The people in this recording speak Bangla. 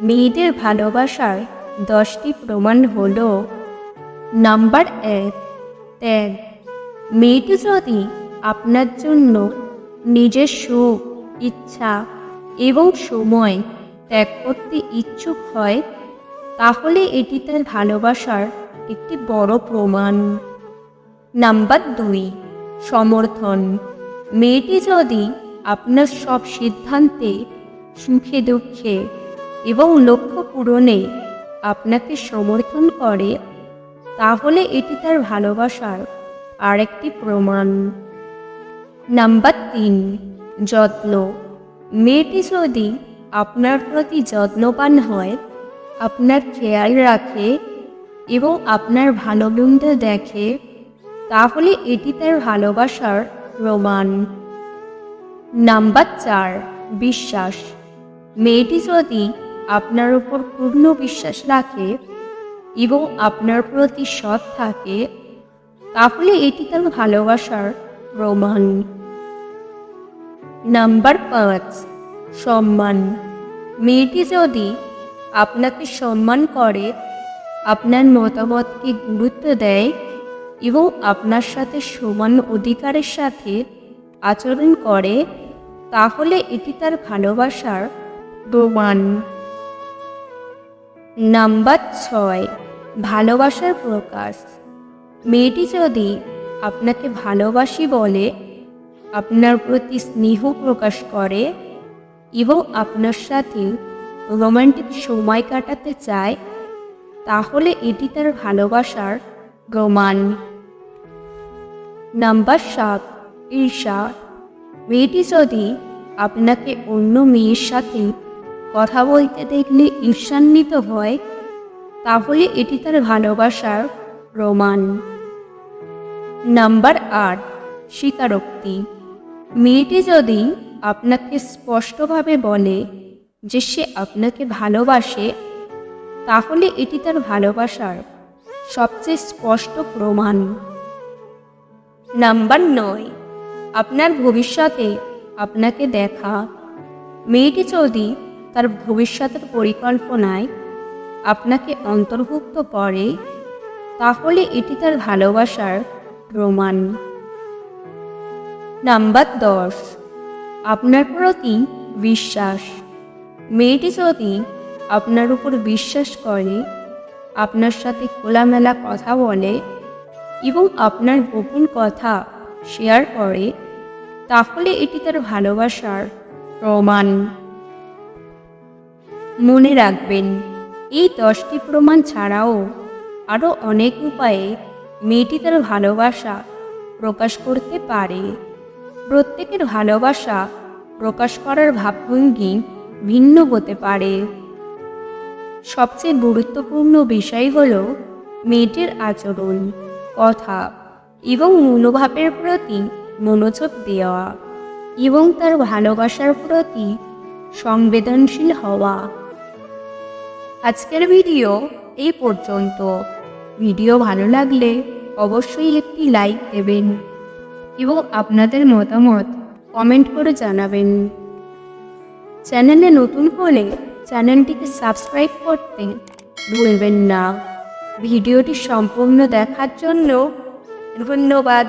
মেয়েদের ভালোবাসার দশটি প্রমাণ হল নাম্বার এক, ত্যাগ। মেয়েটি যদি আপনার জন্য নিজের সুখ, ইচ্ছা এবং সময় ত্যাগ করতে ইচ্ছুক হয়, তাহলে এটি তার ভালোবাসার একটি বড় প্রমাণ। নাম্বার দুই, সমর্থন। মেয়েটি যদি আপনার সব সিদ্ধান্তে সুখে দুঃখে এবং লক্ষ্য পূরণে আপনাকে সমর্থন করে, তাহলে এটি তার ভালোবাসার আরেকটি প্রমাণ। নাম্বার তিন, যত্ন। মেয়েটি যদি আপনার প্রতি যত্নবান হয়, আপনার খেয়াল রাখে এবং আপনার ভালো মন্দ দেখে, তাহলে এটি তার ভালোবাসার প্রমাণ। নাম্বার চার, বিশ্বাস। মেয়েটি যদি আপনার উপর পূর্ণ বিশ্বাস রাখে এবং আপনার প্রতি সৎ থাকে, তাহলে এটি তার ভালোবাসার প্রমাণ। নাম্বার পাঁচ, সম্মান। মেয়েটি যদি আপনাকে সম্মান করে, আপনার মতামতকে গুরুত্ব দেয় এবং আপনার সাথে সমান অধিকারের সাথে আচরণ করে, তাহলে এটি তার ভালোবাসার প্রমাণ। নাম্বার ছয়, ভালোবাসার প্রকাশ। মেয়েটি যদি আপনাকে ভালোবাসি বলে, আপনার প্রতি স্নেহ প্রকাশ করে এবং আপনার সাথে রোমান্টিক সময় কাটাতে চায়, তাহলে এটি তার ভালোবাসার প্রমাণ। নাম্বার সাত, ঈর্ষা। মেয়েটি যদি আপনাকে অন্য মেয়ের সাথে কথা বলতে দেখলে ঈর্ষান্বিত হয়, তাহলে এটি তার ভালোবাসার প্রমাণ। নাম্বার আট, স্বীকারোক্তি। মেয়েটি যদি আপনাকে স্পষ্টভাবে বলে যে সে আপনাকে ভালোবাসে, তাহলে এটি তার ভালোবাসার সবচেয়ে স্পষ্ট প্রমাণ। নাম্বার নয়, আপনার ভবিষ্যতে আপনাকে দেখা। মেয়েটি যদি তার ভবিষ্যতের পরিকল্পনায় আপনাকে অন্তর্ভুক্ত করে, তাহলে এটি তার ভালোবাসার প্রমাণ। নাম্বার দশ, আপনার প্রতি বিশ্বাস। মেয়েটি যদি আপনার উপর বিশ্বাস করে, আপনার সাথে খোলামেলা কথা বলে এবং আপনার গোপন কথা শেয়ার করে, তাহলে এটি তার ভালোবাসার প্রমাণ। মনে রাখবেন, এই দশটি প্রমাণ ছাড়াও আরও অনেক উপায়ে মেয়েটি তার ভালোবাসা প্রকাশ করতে পারে। প্রত্যেকের ভালোবাসা প্রকাশ করার ভাবভঙ্গি ভিন্ন হতে পারে। সবচেয়ে গুরুত্বপূর্ণ বিষয় হল মেয়েটির আচরণ, কথা এবং মনোভাবের প্রতি মনোযোগ দেওয়া এবং তার ভালোবাসার প্রতি সংবেদনশীল হওয়া। আজকের ভিডিও এই পর্যন্ত। ভিডিও ভালো লাগলে অবশ্যই একটি লাইক দেবেন এবং আপনাদের মতামত কমেন্ট করে জানাবেন। চ্যানেলে নতুন হলে চ্যানেলটিকে সাবস্ক্রাইব করতে ভুলবেন না। ভিডিওটি সম্পূর্ণ দেখার জন্য ধন্যবাদ।